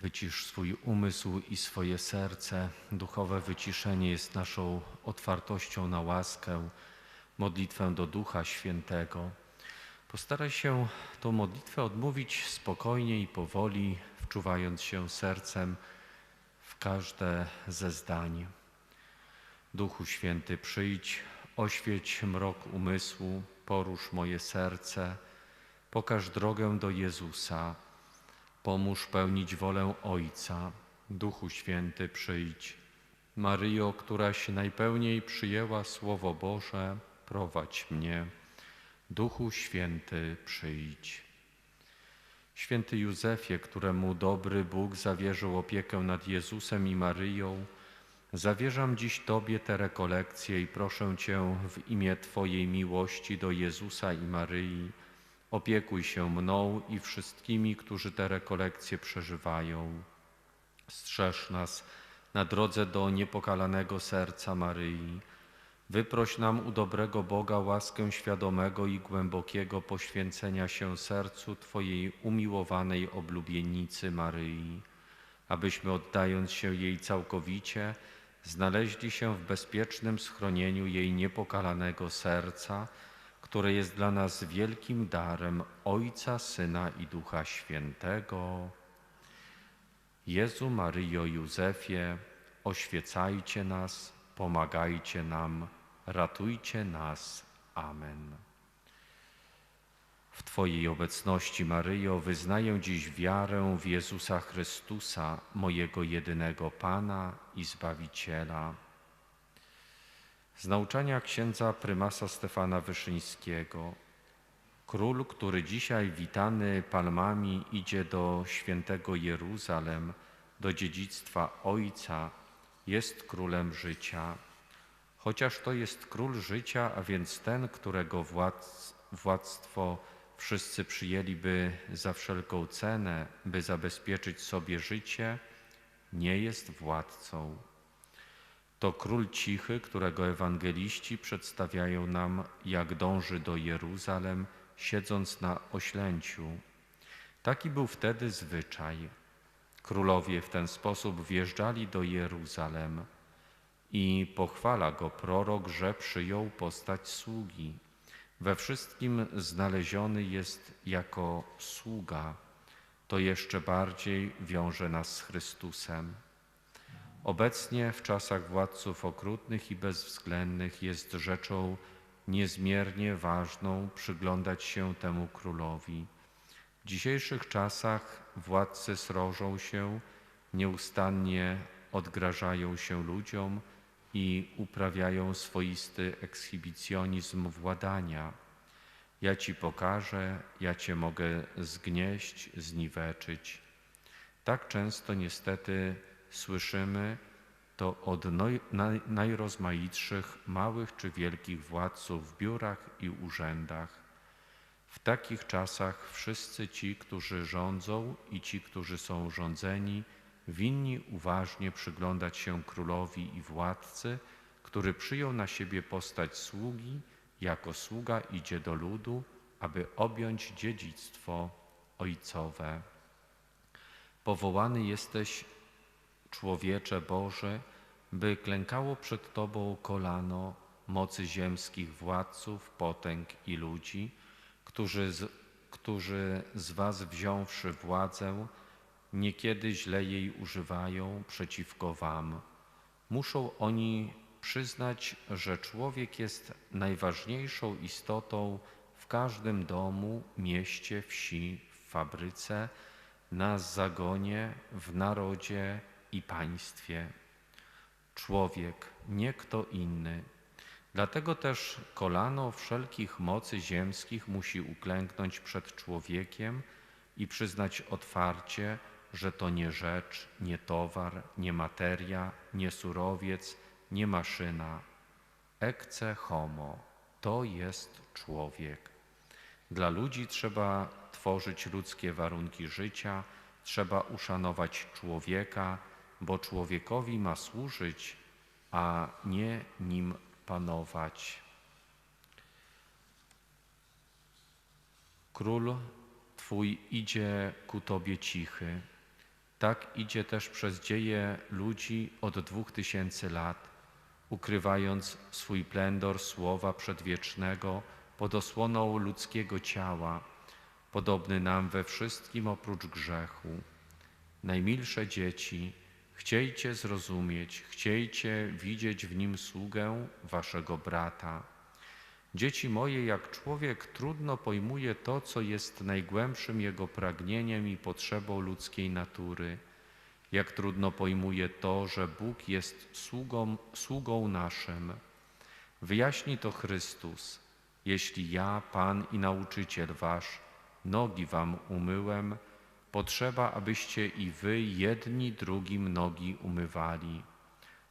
Wycisz swój umysł i swoje serce. Duchowe wyciszenie jest naszą otwartością na łaskę, modlitwę do Ducha Świętego. Postaraj się tą modlitwę odmówić spokojnie i powoli, wczuwając się sercem w każde ze zdań. Duchu Święty, przyjdź, oświeć mrok umysłu, porusz moje serce, pokaż drogę do Jezusa, pomóż pełnić wolę Ojca. Duchu Święty, przyjdź. Maryjo, któraś najpełniej przyjęła Słowo Boże, prowadź mnie. Duchu Święty, przyjdź. Święty Józefie, któremu dobry Bóg zawierzył opiekę nad Jezusem i Maryją, zawierzam dziś Tobie te rekolekcje i proszę Cię w imię Twojej miłości do Jezusa i Maryi, opiekuj się mną i wszystkimi, którzy te rekolekcje przeżywają. Strzeż nas na drodze do niepokalanego serca Maryi. Wyproś nam u dobrego Boga łaskę świadomego i głębokiego poświęcenia się sercu Twojej umiłowanej oblubieńnicy Maryi, abyśmy oddając się jej całkowicie, znaleźli się w bezpiecznym schronieniu jej niepokalanego serca, które jest dla nas wielkim darem Ojca, Syna i Ducha Świętego. Jezu, Maryjo, Józefie, oświecajcie nas, pomagajcie nam, ratujcie nas. Amen. W Twojej obecności, Maryjo, wyznaję dziś wiarę w Jezusa Chrystusa, mojego jedynego Pana i Zbawiciela. Z nauczania księdza prymasa Stefana Wyszyńskiego. Król, który dzisiaj witany palmami idzie do świętego Jeruzalem, do dziedzictwa Ojca, jest królem życia. Chociaż to jest król życia, a więc ten, którego władz, władztwo wszyscy przyjęliby za wszelką cenę, by zabezpieczyć sobie życie, nie jest władcą. To król cichy, którego ewangeliści przedstawiają nam, jak dąży do Jeruzalem, siedząc na oślęciu. Taki był wtedy zwyczaj. Królowie w ten sposób wjeżdżali do Jeruzalem i pochwala go prorok, że przyjął postać sługi. We wszystkim znaleziony jest jako sługa. To jeszcze bardziej wiąże nas z Chrystusem. Obecnie w czasach władców okrutnych i bezwzględnych jest rzeczą niezmiernie ważną przyglądać się temu królowi. W dzisiejszych czasach władcy srożą się, nieustannie odgrażają się ludziom i uprawiają swoisty ekshibicjonizm władania. Ja ci pokażę, ja cię mogę zgnieść, zniweczyć. Tak często niestety słyszymy to od najrozmaitszych małych czy wielkich władców w biurach i urzędach. W takich czasach wszyscy ci, którzy rządzą i ci, którzy są rządzeni, winni uważnie przyglądać się królowi i władcy, który przyjął na siebie postać sługi, jako sługa idzie do ludu, aby objąć dziedzictwo ojcowe. Powołany jesteś człowiecze Boże, by klękało przed Tobą kolano mocy ziemskich władców, potęg i ludzi, którzy z, którzy z Was wziąwszy władzę, niekiedy źle jej używają przeciwko Wam. Muszą oni przyznać, że człowiek jest najważniejszą istotą w każdym domu, mieście, wsi, w fabryce, na zagonie, w narodzie i państwie. Człowiek, nie kto inny. Dlatego też kolano wszelkich mocy ziemskich musi uklęknąć przed człowiekiem i przyznać otwarcie, że to nie rzecz, nie towar, nie materia, nie surowiec, nie maszyna. Ecce homo to jest człowiek. Dla ludzi trzeba tworzyć ludzkie warunki życia, trzeba uszanować człowieka, bo człowiekowi ma służyć, a nie nim panować. Król Twój idzie ku Tobie cichy. Tak idzie też przez dzieje ludzi od dwóch tysięcy lat, ukrywając swój plendor słowa przedwiecznego pod osłoną ludzkiego ciała, podobny nam we wszystkim oprócz grzechu. Najmilsze dzieci, chciejcie zrozumieć, chciejcie widzieć w nim sługę waszego brata. Dzieci moje, jak człowiek trudno pojmuje to, co jest najgłębszym jego pragnieniem i potrzebą ludzkiej natury. Jak trudno pojmuje to, że Bóg jest sługą, sługą naszym. Wyjaśni to Chrystus. Jeśli ja, Pan i nauczyciel wasz, nogi wam umyłem, potrzeba, abyście i wy jedni drugim nogi umywali.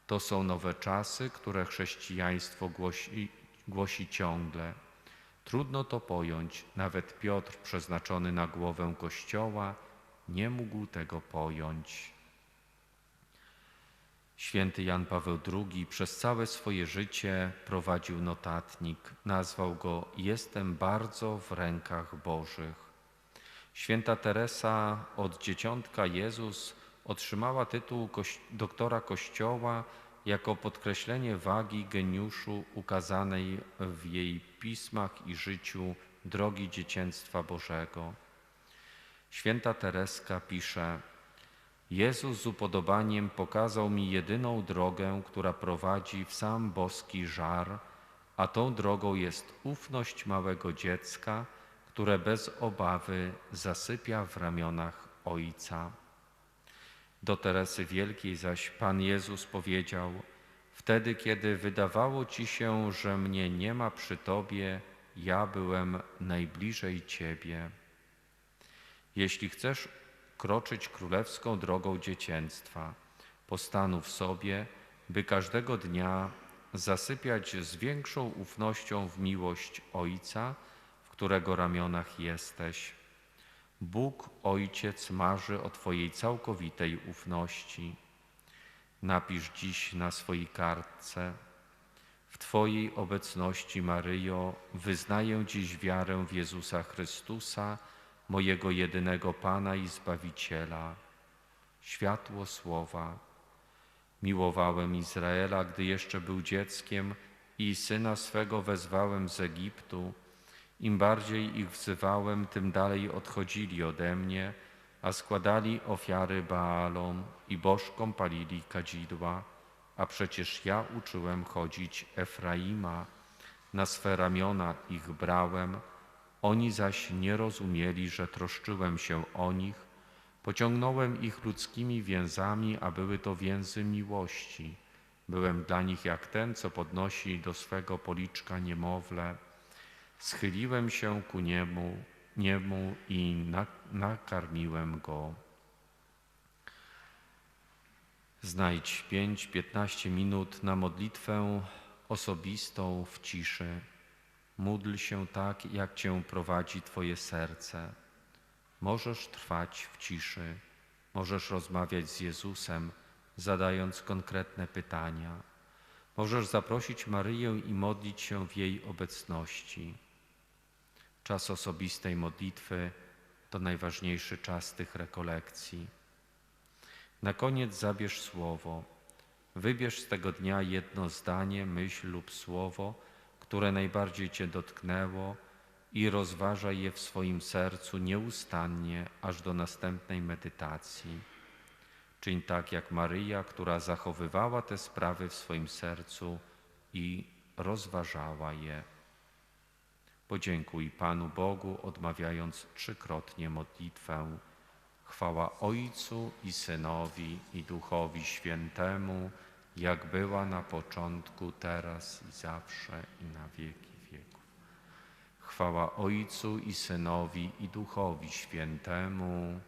To są nowe czasy, które chrześcijaństwo głosi, głosi ciągle. Trudno to pojąć, nawet Piotr, przeznaczony na głowę Kościoła, nie mógł tego pojąć. Święty Jan Paweł II przez całe swoje życie prowadził notatnik. Nazwał go Jestem bardzo w rękach Bożych. Święta Teresa od dzieciątka Jezus otrzymała tytuł doktora Kościoła jako podkreślenie wagi geniuszu ukazanej w jej pismach i życiu drogi dziecięctwa Bożego. Święta Tereska pisze: Jezus z upodobaniem pokazał mi jedyną drogę, która prowadzi w sam boski żar, a tą drogą jest ufność małego dziecka, które bez obawy zasypia w ramionach Ojca. Do Teresy Wielkiej zaś Pan Jezus powiedział: Wtedy, kiedy wydawało ci się, że mnie nie ma przy Tobie, ja byłem najbliżej Ciebie. Jeśli chcesz kroczyć królewską drogą dziecięctwa, postanów sobie, by każdego dnia zasypiać z większą ufnością w miłość Ojca, którego ramionach jesteś Bóg Ojciec marzy o Twojej całkowitej ufności. Napisz dziś na swojej kartce. W Twojej obecności, Maryjo, wyznaję dziś wiarę w Jezusa Chrystusa, mojego jedynego Pana i Zbawiciela. Światło słowa. Miłowałem Izraela, gdy jeszcze był dzieckiem i syna swego wezwałem z Egiptu, im bardziej ich wzywałem, tym dalej odchodzili ode mnie, a składali ofiary Baalom i bożkom palili kadzidła, a przecież ja uczyłem chodzić Efraima, na swe ramiona ich brałem, oni zaś nie rozumieli, że troszczyłem się o nich, pociągnąłem ich ludzkimi więzami, a były to więzy miłości. Byłem dla nich jak ten, co podnosi do swego policzka niemowlę, Schyliłem się ku niemu, niemu i nakarmiłem go. Znajdź 5-15 minut na modlitwę osobistą w ciszy. Módl się tak, jak Cię prowadzi Twoje serce. Możesz trwać w ciszy, możesz rozmawiać z Jezusem, zadając konkretne pytania. Możesz zaprosić Maryję i modlić się w jej obecności. Czas osobistej modlitwy to najważniejszy czas tych rekolekcji. Na koniec zabierz słowo. Wybierz z tego dnia jedno zdanie, myśl lub słowo, które najbardziej Cię dotknęło i rozważaj je w swoim sercu nieustannie, aż do następnej medytacji. Czyń tak jak Maryja, która zachowywała te sprawy w swoim sercu i rozważała je. Podziękuj Panu Bogu, odmawiając trzykrotnie modlitwę. Chwała Ojcu i Synowi i Duchowi Świętemu, jak była na początku, teraz i zawsze i na wieki wieków. Chwała Ojcu i Synowi i Duchowi Świętemu.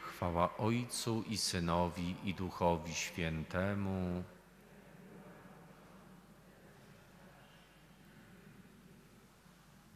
Chwała Ojcu i Synowi i Duchowi Świętemu.